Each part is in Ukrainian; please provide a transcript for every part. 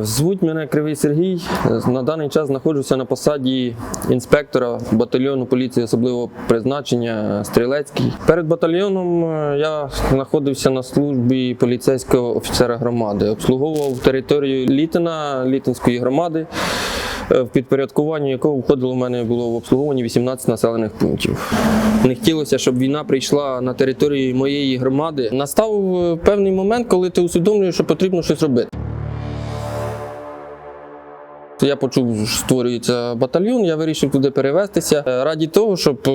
Звуть мене Кривий Сергій. На даний час знаходжуся на посаді інспектора батальйону поліції особливого призначення Стрілецький. Перед батальйоном е, я знаходився на службі поліцейського офіцера громади, обслуговував територію Літина, Літинської громади, е, в підпорядкуванні якого входило в мене було в обслуговуванні 18 населених пунктів. Не хотілося, щоб війна прийшла на територію моєї громади. Настав е, певний момент, коли ти усвідомлюєш, що потрібно щось робити. Я почув, що створюється батальйон, я вирішив туди перевестися е, раді того, щоб е,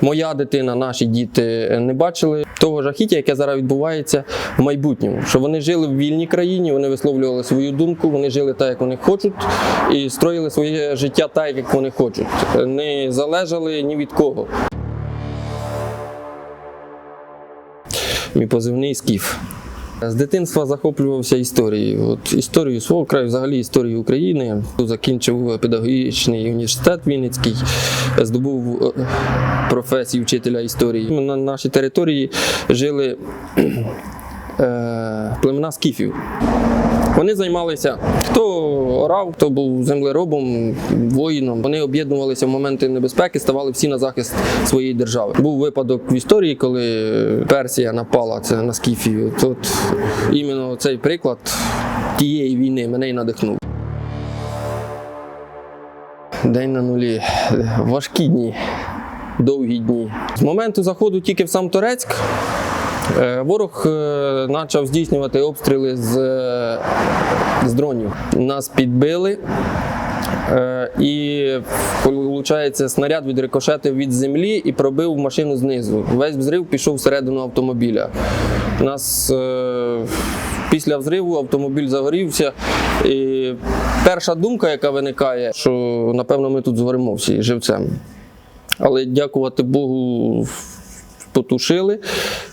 моя дитина, наші діти не бачили того жахіття, яке зараз відбувається в майбутньому. Що вони жили в вільній країні, вони висловлювали свою думку, вони жили так, як вони хочуть, і строїли своє життя так, як вони хочуть. Е, Не залежали ні від кого. Мій позивний скіф. З дитинства захоплювався історією. От історією свого краю, взагалі історією України. Закінчив педагогічний університет Вінницький, здобув е, професію вчителя історії. На нашій території жили е, племена скіфів. Вони займалися хто орав, хто був землеробом, воїном. Вони об'єднувалися в моменти небезпеки, ставали всі на захист своєї держави. Був випадок в історії, коли Персія напала це на Скіфію. Тут іменно цей приклад тієї війни мене й надихнув. День на нулі. Важкі дні, довгі дні. З моменту заходу тільки в сам Торецьк. Е, Ворог е, почав здійснювати обстріли з, е, з дронів. Нас підбили. Е, І виходить, снаряд відрикошетив від землі і пробив машину знизу. Весь взрив пішов всередину автомобіля. Нас е, після взриву автомобіль загорівся. І перша думка, яка виникає, що напевно ми тут згоримо всі живцем. Але дякувати Богу, потушили,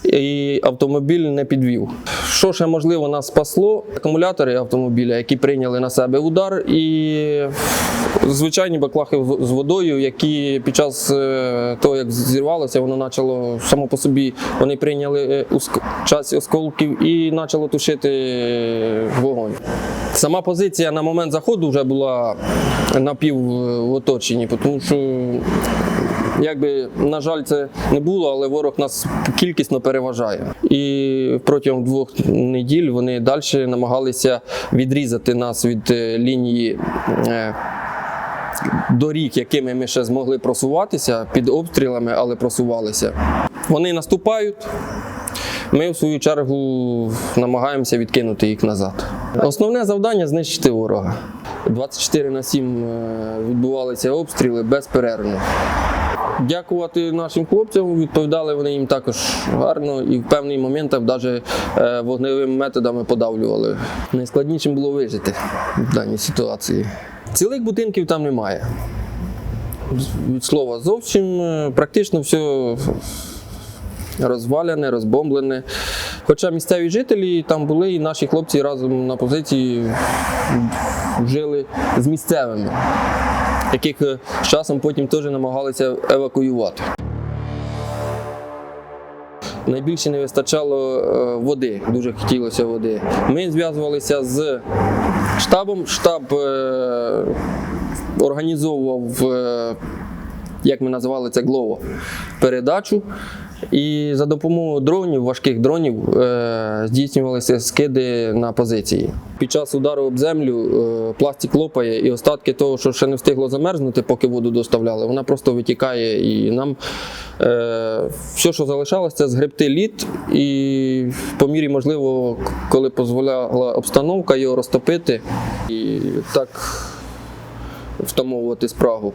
і автомобіль не підвів. Що ще можливо нас спасло? Акумулятори автомобіля, які прийняли на себе удар, і звичайні баклахи з водою, які під час е, того, як зірвалося, воно почало само по собі. Вони прийняли е, час осколків і почало тушити е, вогонь. Сама позиція на момент заходу вже була напів в оточенні, тому що Якби, на жаль, це не було, але ворог нас кількісно переважає. І протягом двох неділь вони далі намагалися відрізати нас від е, лінії. е, Доріг, якими ми ще змогли просуватися під обстрілами, але просувалися. Вони наступають. Ми, в свою чергу, намагаємося відкинути їх назад. Основне завдання знищити ворога. 24 на 7 е, відбувалися обстріли безперервно. Дякувати нашим хлопцям, відповідали вони їм також гарно і в певний момент навіть е, вогневими методами подавлювали. Найскладнішим було вижити в даній ситуації. Цілих будинків там немає. Від слова зовсім е, практично все розвалене, розбомблене. Хоча місцеві жителі там були, і наші хлопці разом на позиції жили з місцевими яких е, з часом потім теж намагалися евакуювати. Найбільше не вистачало е, води, дуже хотілося води. Ми зв'язувалися з штабом. Штаб е, організовував, як ми називали це, глово, передачу. І за допомогою дронів, важких дронів, е, здійснювалися скиди на позиції. Під час удару об землю е, пластик лопає, і остатки того, що ще не встигло замерзнути, поки воду доставляли, вона просто витікає. І нам е, все, що залишалося, це згребти лід, і по мірі можливо, коли дозволяла обстановка, його розтопити і так втамовувати спрагу.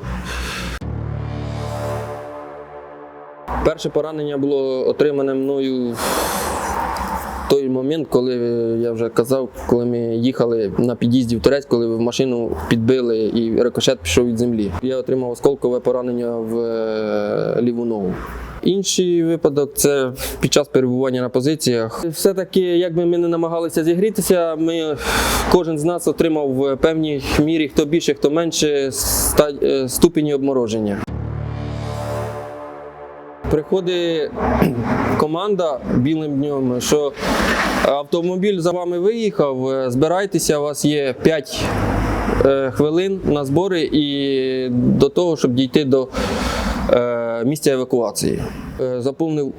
Перше поранення було отримане мною в той момент, коли я вже казав, коли ми їхали на під'їзді в Турець, коли в машину підбили і рикошет пішов від землі. Я отримав осколкове поранення в е, ліву ногу. Інший випадок це під час перебування на позиціях. Все-таки, як би ми не намагалися зігрітися, ми кожен з нас отримав в певній мірі, хто більше, хто менше, ста- е, ступені обмороження. Приходить команда білим днем, що Автомобіль за вами виїхав. е, Збирайтеся, у вас є 5 е, хвилин на збори і до того, щоб дійти до е, місця евакуації. Заповнив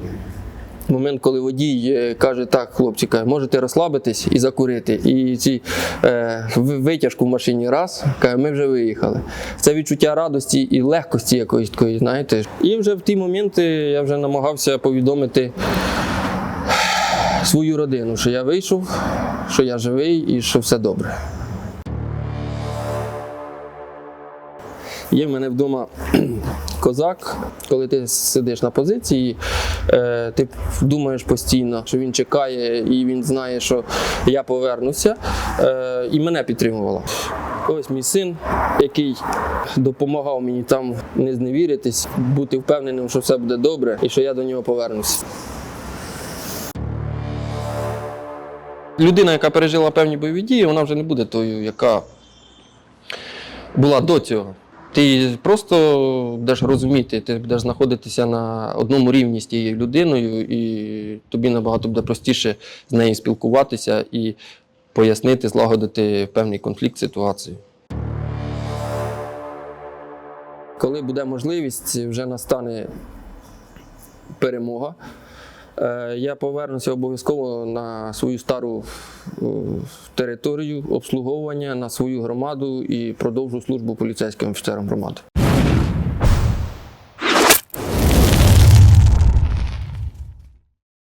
момент, коли водій е, каже: так, хлопці, можете розслабитись і закурити. І ці е, витяжку в машині раз, каже, ми вже виїхали. Це відчуття радості і легкості якоїсь такої, знаєте. І вже в ті моменти я вже намагався повідомити свою родину, що я вийшов, що я живий і що все добре. Є в мене вдома козак, коли ти сидиш на позиції, е, ти думаєш постійно, що він чекає і він знає, що я повернуся, е, і мене підтримувало. Ось мій син, який допомагав мені там не зневіритись, бути впевненим, що все буде добре і що я до нього повернуся. Людина, яка пережила певні бойові дії, вона вже не буде тою, яка була до цього. Ти просто будеш розуміти, ти будеш знаходитися на одному рівні з тією людиною, і тобі набагато буде простіше з нею спілкуватися і пояснити, злагодити певний конфлікт, ситуацію. Коли буде можливість, вже настане перемога. Е, Я повернуся обов'язково на свою стару е, територію обслуговування, на свою громаду і продовжу службу поліцейським офіцером громади.